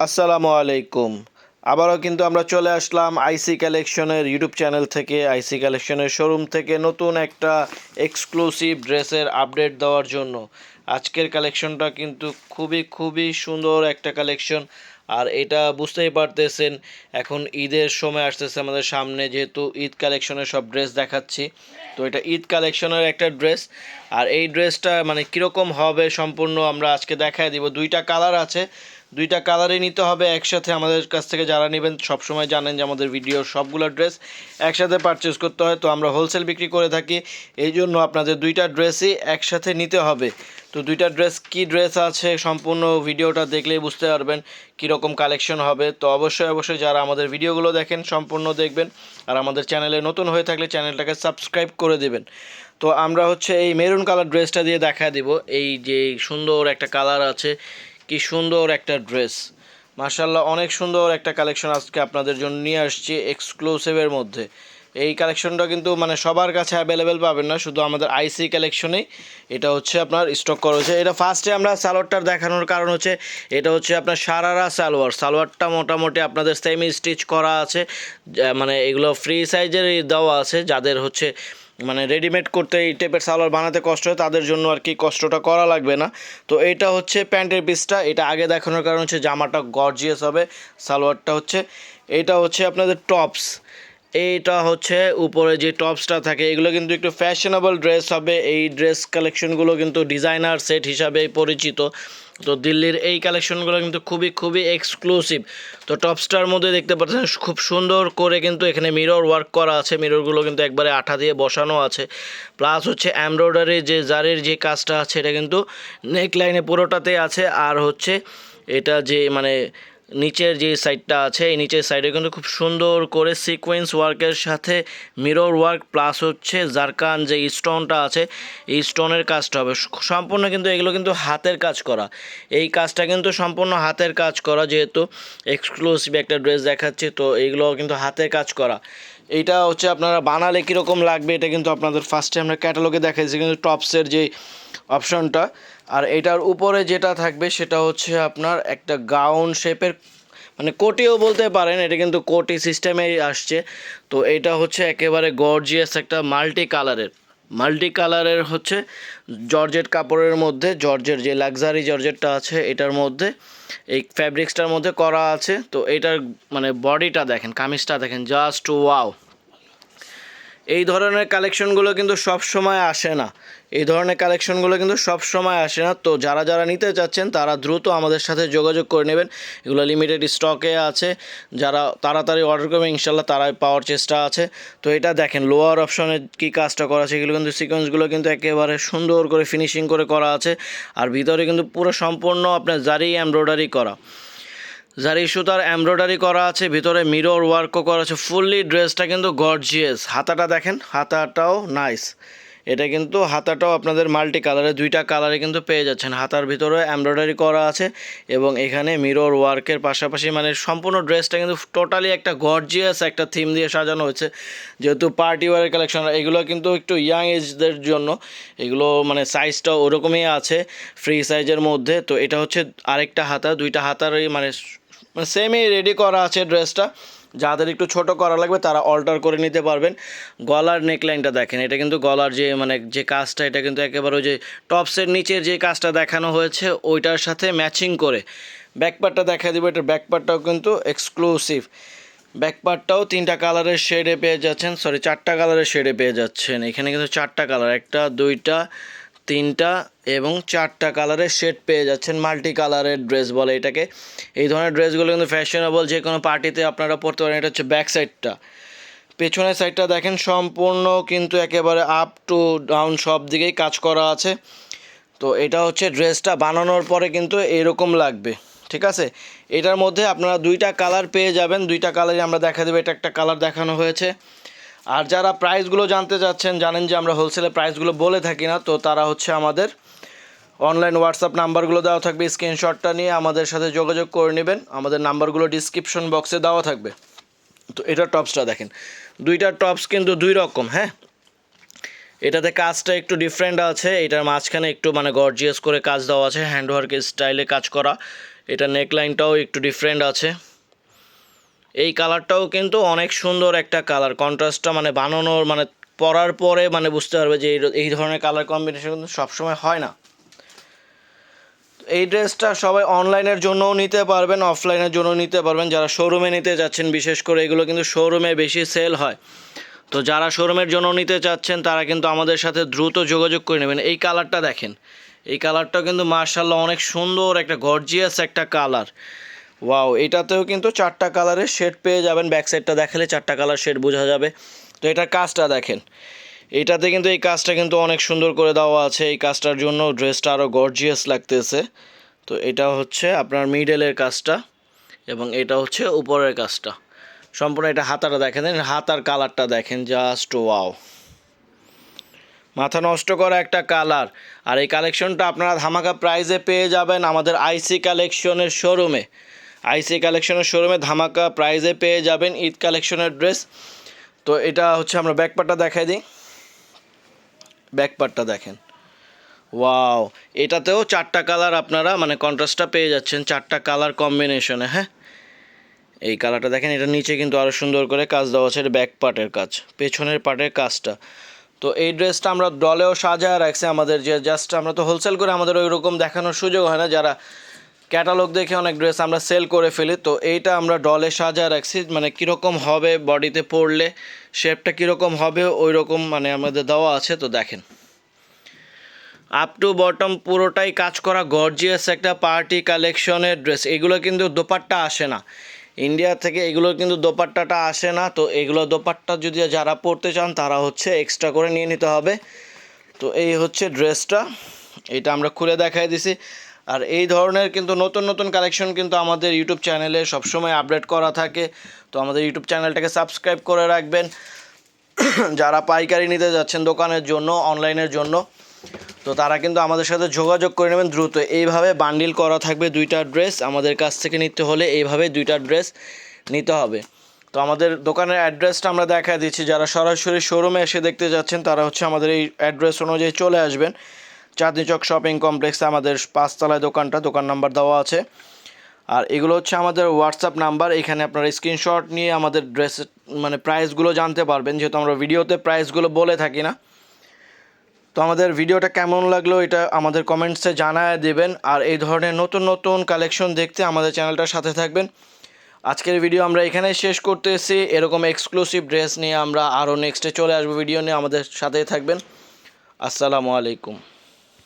আসসালামু আলাইকুম। আবারও কিন্তু আমরা চলে আসলাম আইসি কালেকশনের ইউটিউব চ্যানেল থেকে। আইসি কালেকশনের শোরুম থেকে নতুন একটা এক্সক্লুসিভ ড্রেসের আপডেট দেওয়ার জন্য। আজকের কালেকশনটা কিন্তু খুবই খুবই সুন্দর একটা কালেকশন আর এটা বুঝতেই পারতেছেন, এখন ঈদের সময় আসতেছে আমাদের সামনে, যেহেতু ঈদ কালেকশনের সব ড্রেস দেখাচ্ছি। তো এটা ঈদ কালেকশনের একটা ড্রেস আর এই ড্রেসটা মানে কীরকম হবে সম্পূর্ণ আমরা আজকে দেখায় দিব। দুইটা কালার আছে। দুইটা কালারই নিতে হবে একসাথে। আমাদের কাছ থেকে যারা নেবেন সবসময় জানেন যে আমাদের ভিডিওর সবগুলো ড্রেস একসাথে পারচেস করতে হয়। তো আমরা হোলসেল বিক্রি করে থাকি। এই জন্য আপনাদের দুইটা ড্রেসই একসাথে নিতে হবে। তো দুইটা ড্রেস কি ড্রেস আছে সম্পূর্ণ ভিডিওটা দেখলেই বুঝতে পারবেন কীরকম কালেকশন হবে। তো অবশ্যই অবশ্যই যারা আমাদের ভিডিওগুলো দেখেন সম্পূর্ণ দেখবেন। আর আমাদের চ্যানেলে নতুন হয়ে থাকলে চ্যানেলটাকে সাবস্ক্রাইব করে দেবেন। তো আমরা হচ্ছে এই মেরুন কালার ড্রেসটা দিয়ে দেখা দিব। এই যে সুন্দর একটা কালার আছে, কি সুন্দর একটা ড্রেস মার্শাল্লাহ অনেক সুন্দর একটা কালেকশন আজকে আপনাদের জন্য নিয়ে আসছি এক্সক্লুসিভের মধ্যে। এই কালেকশনটা কিন্তু মানে সবার কাছে অ্যাভেলেবেল পাবেন না, শুধু আমাদের আইসি কালেকশনেই এটা হচ্ছে আপনার স্টক করা হয়েছে। এটা ফার্স্টে আমরা সালোয়ারটার দেখানোর কারণ হচ্ছে, এটা হচ্ছে আপনার সারারা সালোয়ার। সালোয়ারটা মোটামুটি আপনাদের সেমি স্টিচ করা আছে মানে এগুলো ফ্রি সাইজের দেওয়া আছে, যাদের হচ্ছে মানে রেডিমেড করতে এই টাইপের সালোয়ার বানাতে কষ্ট হয়, তাদের জন্য আর কি কষ্টটা করা লাগবে না। তো এটা হচ্ছে প্যান্টের পিসটা এটা আগে দেখানোর কারণ হচ্ছে জামাটা গর্জিয়াস হবে, সালোয়ারটা হচ্ছে, এটা হচ্ছে আপনাদের টপস এইটা হচ্ছে উপরে যে টপসটা থাকে, এগুলো কিন্তু একটু ফ্যাশনেবল ড্রেস হবে। এই ড্রেস কালেকশনগুলো কিন্তু ডিজাইনার সেট হিসাবে পরিচিত। তো দিল্লির এই কালেকশনগুলো কিন্তু খুবই খুবই এক্সক্লুসিভ তো টপসটার মধ্যে দেখতে পাচ্ছেন, খুব সুন্দর করে কিন্তু এখানে মিরর ওয়ার্ক করা আছে। মিররগুলো কিন্তু একবারে আঠা দিয়ে বসানো আছে। প্লাস হচ্ছে এমব্রয়ডারি যে জারের যে কাজটা আছে, এটা কিন্তু নেক লাইনে পুরোটাতে আছে। আর হচ্ছে এটা যে মানে নিচের যে সাইডটা আছে, এই নিচের সাইডে কিন্তু খুব সুন্দর করে সিকোয়েন্স ওয়ার্কের সাথে মিরর ওয়ার্ক প্লাস হচ্ছে জারকান যে স্টোনটা আছে, এই স্টোনের কাজটা হবে। সম্পূর্ণ কিন্তু এগুলো কিন্তু হাতের কাজ করা। এই কাজটা কিন্তু সম্পূর্ণ হাতের কাজ করা যেহেতু এক্সক্লুসিভ একটা ড্রেস দেখাচ্ছি, তো এইগুলো কিন্তু হাতের কাজ করা। এইটা হচ্ছে আপনারা বানালে কীরকম লাগবে, এটা কিন্তু আপনাদের ফার্স্টে আমরা ক্যাটালগে দেখাইছি, কিন্তু টপসের যে অপশনটা আর এটার উপরে যেটা থাকবে সেটা হচ্ছে আপনার একটা গাউন শেপের মানে কোটিও বলতে পারেন, এটা কিন্তু কোটি সিস্টেমেই আসছে। তো এটা হচ্ছে একেবারে গর্জিয়াস একটা মাল্টি কালারের মাল্টি কালারের হচ্ছে জর্জেট কাপড়ের মধ্যে, জর্জের যে লাক্সারি জর্জেটটা আছে, এটার মধ্যে, এই ফ্যাব্রিক্সটার মধ্যে করা আছে। তো এটার মানে বডিটা দেখেন, কামিজটা দেখেন জাস্ট ওয়াও এই ধরনের কালেকশনগুলো কিন্তু সব সময় আসে না। এই ধরনের কালেকশনগুলো কিন্তু সব সময় আসে না। তো যারা যারা নিতে চাচ্ছেন, তারা দ্রুত আমাদের সাথে যোগাযোগ করে নেবেন। এগুলো লিমিটেড স্টকে আছে। যারা তাড়াতাড়ি অর্ডার করবে ইনশাল্লাহ তারাই পাওয়ার চেষ্টা আছে। তো এটা দেখেন লোয়ার অপশনে কী কাজটা করা আছে, এগুলো কিন্তু সিকোয়েন্সগুলো কিন্তু একেবারে সুন্দর করে ফিনিশিং করে করা আছে। আর ভিতরে কিন্তু পুরো সম্পূর্ণ আপনার জারি এমব্রয়ডারি করা। জারি সুতার এমব্রয়ডারি করা আছে, ভিতরে মিরর ওয়ার্কও করা আছে ফুললি ড্রেসটা কিন্তু গর্জিয়াস হাতাটা দেখেন, হাতাটাও নাইস এটা কিন্তু হাতাটাও আপনাদের মাল্টি কালারে দুইটা কালারে কিন্তু পেয়ে যাচ্ছেন। হাতার ভিতরে এমব্রয়ডারি করা আছে এবং এখানে মিরর ওয়ার্কের পাশাপাশি মানে সম্পূর্ণ ড্রেসটা কিন্তু টোটালি একটা গর্জিয়াস একটা থিম দিয়ে সাজানো হয়েছে। যেহেতু পার্টি ওয়ারের কালেকশন এগুলো কিন্তু একটু ইয়াং এজদের জন্য, এগুলো মানে সাইজটাও ওরকমই আছে ফ্রি সাইজের মধ্যে। তো এটা হচ্ছে আরেকটা হাতা, দুইটা হাতারই মানে মানে সেমই রেডি করা আছে ড্রেসটা যাদের একটু ছোট করা লাগবে, তারা অল্টার করে নিতে পারবেন। গলার নেকলাইনটা দেখেন, এটা কিন্তু গলার যে মানে যে কাজটা, এটা কিন্তু একেবারে ওই যে টপসের নিচের যে কাজটা দেখানো হয়েছে, ওইটার সাথে ম্যাচিং করে। ব্যাকপার্টটা দেখা দিব, এটার ব্যাকপার্টটাও কিন্তু এক্সক্লুসিভ ব্যাকপার্টটাও তিনটা কালারের শেডে পেয়ে যাচ্ছেন সরি চারটা কালারের শেডে পেয়ে যাচ্ছেন। এখানে কিন্তু চারটা কালার একটা, দুইটা তিনটা এবং চারটা কালারের শেড পেয়ে যাচ্ছেন। মাল্টি কালারের ড্রেস বলে এটাকে। এই ধরনের ড্রেসগুলো কিন্তু ফ্যাশনেবল যে কোনো পার্টিতে আপনারা পরতে পারেন। এটা হচ্ছে ব্যাক সাইডটা পেছনের সাইডটা দেখেন সম্পূর্ণ কিন্তু একেবারে আপ টু ডাউন সব দিকেই কাজ করা আছে। তো এটা হচ্ছে ড্রেসটা বানানোর পরে কিন্তু এরকম লাগবে। ঠিক আছে? এটার মধ্যে আপনারা দুইটা কালার পেয়ে যাবেন। দুইটা কালারই আমরা দেখা দেবো। এটা একটা কালার দেখানো হয়েছে। আর যারা প্রাইসগুলো জানতে চাচ্ছেন, জানেন যে আমরা হোলসেলে প্রাইসগুলো বলে থাকি না, তো তারা হচ্ছে আমাদের অনলাইন হোয়াটসঅ্যাপ নাম্বারগুলো দেওয়া থাকবে। স্ক্রিনশটটা নিয়ে আমাদের সাথে যোগাযোগ করে নেবেন। আমাদের নাম্বারগুলো ডিসক্রিপশন বক্সে দেওয়া থাকবে। তো এটা টপসটা দেখেন। দুইটা টপস কিন্তু দুই রকম হ্যাঁ? এটাতে কাজটা একটু ডিফারেন্ট আছে। এটার মাঝখানে একটু মানে গর্জিয়াস করে কাজ দেওয়া আছে। হ্যান্ডওয়ার্ক স্টাইলে কাজ করা। এটা নেকলাইনটাও একটু ডিফারেন্ট আছে। এই কালারটাও কিন্তু অনেক সুন্দর একটা কালার। কন্ট্রাস্টটা মানে বানানোর মানে পরার পরে মানে বুঝতে পারবে যে এই- ধরনের কালার কম্বিনেশন কিন্তু সবসময় হয় না। এই ড্রেসটা সবাই অনলাইনের জন্যও নিতে পারবেন অফলাইনের জন্য নিতে পারবেন। যারা শোরুমে নিতে যাচ্ছেন, বিশেষ করে এগুলো কিন্তু শোরুমে বেশি সেল হয়। তো যারা শোরুমের জন্য নিতে চাচ্ছেন, তারা কিন্তু আমাদের সাথে দ্রুত যোগাযোগ করে নেবেন। এই কালারটা দেখেন। এই কালারটা কিন্তু মার্শাল্লাহ অনেক সুন্দর, একটা গর্জিয়াস একটা কালার। ওয়াও এটাতেও কিন্তু চারটা কালারের শেড পেয়ে যাবেন। ব্যাক সাইডটা দেখালে চারটা কালার শেড বোঝা যাবে। তো এটার কাজটা দেখেন। এইটাতে কিন্তু এই কাজটা কিন্তু অনেক সুন্দর করে দেওয়া আছে। এই কাজটার জন্য ড্রেসটা আরও গর্জিয়াস লাগতেছে। তো এটা হচ্ছে আপনার মিডলের কাজটা এবং এটা হচ্ছে উপরের কাজটা। সম্পূর্ণ এটা হাতাটা দেখেন। হাতার কালারটা দেখেন জাস্ট ওয়াও মাথা নষ্ট করা একটা কালার আর এই কালেকশনটা আপনারা ধামাকা প্রাইজে পেয়ে যাবেন আমাদের আইসি কালেকশনের শোরুমে আইসি কালেকশনের শোরুমে ধামাকা প্রাইজে পেয়ে যাবেন ঈদ কালেকশনের ড্রেস। তো এটা হচ্ছে আমরা ব্যাকপার্টটা দেখাই দিই। ব্যাকপার্টটা দেখেন। ওয়াও, এটাতেও চারটা কালার আপনারা মানে কন্ট্রাস্টটা পেয়ে যাচ্ছেন, চারটা কালার কম্বিনেশনে হ্যাঁ? এই কালারটা দেখেন, এটা নিচে কিন্তু আরও সুন্দর করে কাজ দেওয়া আছে, এটা ব্যাক পার্টের কাজ, পেছনের পার্টের কাজটা। তো এই ড্রেসটা আমরা ডলেও সাজায় রাখছি, আমাদের যে জাস্ট আমরা তো হোলসেল করে আমাদের ওই রকম দেখানোর সুযোগ হয় না, যারা ক্যাটালগ দেখে অনেক ড্রেস আমরা সেল করে ফেলি, তো এইটা আমরা ডলে সাজায় রাখছি মানে কীরকম হবে বডিতে পড়লে শেপটা কীরকম হবে ওই রকম মানে আমাদের দেওয়া আছে, তো দেখেন। আপ টু বটম পুরোটাই কাজ করা গর্জিয়াস একটা পার্টি কালেকশনের ড্রেস এগুলো কিন্তু দোপাট্টা আসে না। ইন্ডিয়া থেকে এগুলো কিন্তু দোপাট্টাটা আসে না, তো এগুলো দোপাট্টা যদি যারা পরতে চান, তারা হচ্ছে এক্সট্রা করে নিয়ে নিতে হবে। তো এই হচ্ছে ড্রেসটা এটা আমরা খুলে দেখাই দিছি। আর এই ধরনের কিন্তু নতুন নতুন কালেকশন কিন্তু আমাদের ইউটিউব চ্যানেলে সবসময় আপডেট করা থাকে। তো আমাদের ইউটিউব চ্যানেলটাকে সাবস্ক্রাইব করে রাখবেন। যারা পাইকারি নিতে যাচ্ছেন দোকানের জন্য অনলাইনের জন্য, তো তারা কিন্তু আমাদের সাথে যোগাযোগ করে নেবেন দ্রুত। এইভাবে বান্ডিল করা থাকবে দুইটা ড্রেস আমাদের কাছ থেকে নিতে হলে এইভাবে দুইটা ড্রেস নিতে হবে। তো আমাদের দোকানের অ্যাড্রেসটা আমরা দেখা দিচ্ছি। যারা সরাসরি শোরুমে এসে দেখতে যাচ্ছেন, তারা হচ্ছে আমাদের এই অ্যাড্রেস অনুযায়ী চলে আসবেন। চাঁদনি চক শপিং কমপ্লেক্সে আমাদের পাঁচতলায় দোকানটা, দোকান নাম্বার দেওয়া আছে। আর এগুলো হচ্ছে আমাদের হোয়াটসঅ্যাপ নাম্বার, এখানে আপনারা স্ক্রিনশট নিয়ে আমাদের ড্রেস মানে প্রাইসগুলো জানতে পারবেন, যেহেতু আমরা ভিডিওতে প্রাইসগুলো বলে থাকি না। তো আমাদের ভিডিওটা কেমন লাগল এটা আমাদের কমেন্টসে জানায় দেবেন, আর এই ধরনের নতুন নতুন কালেকশন দেখতে আমাদের চ্যানেলটার সাথে থাকবেন। আজকের ভিডিও আমরা এখানেই শেষ করতেছি, এরকম এক্সক্লুসিভ ড্রেস নিয়ে আমরা আরও নেক্সটে চলে আসব ভিডিও নিয়ে আমাদের সাথেই থাকবেন। আসসালামু আলাইকুম।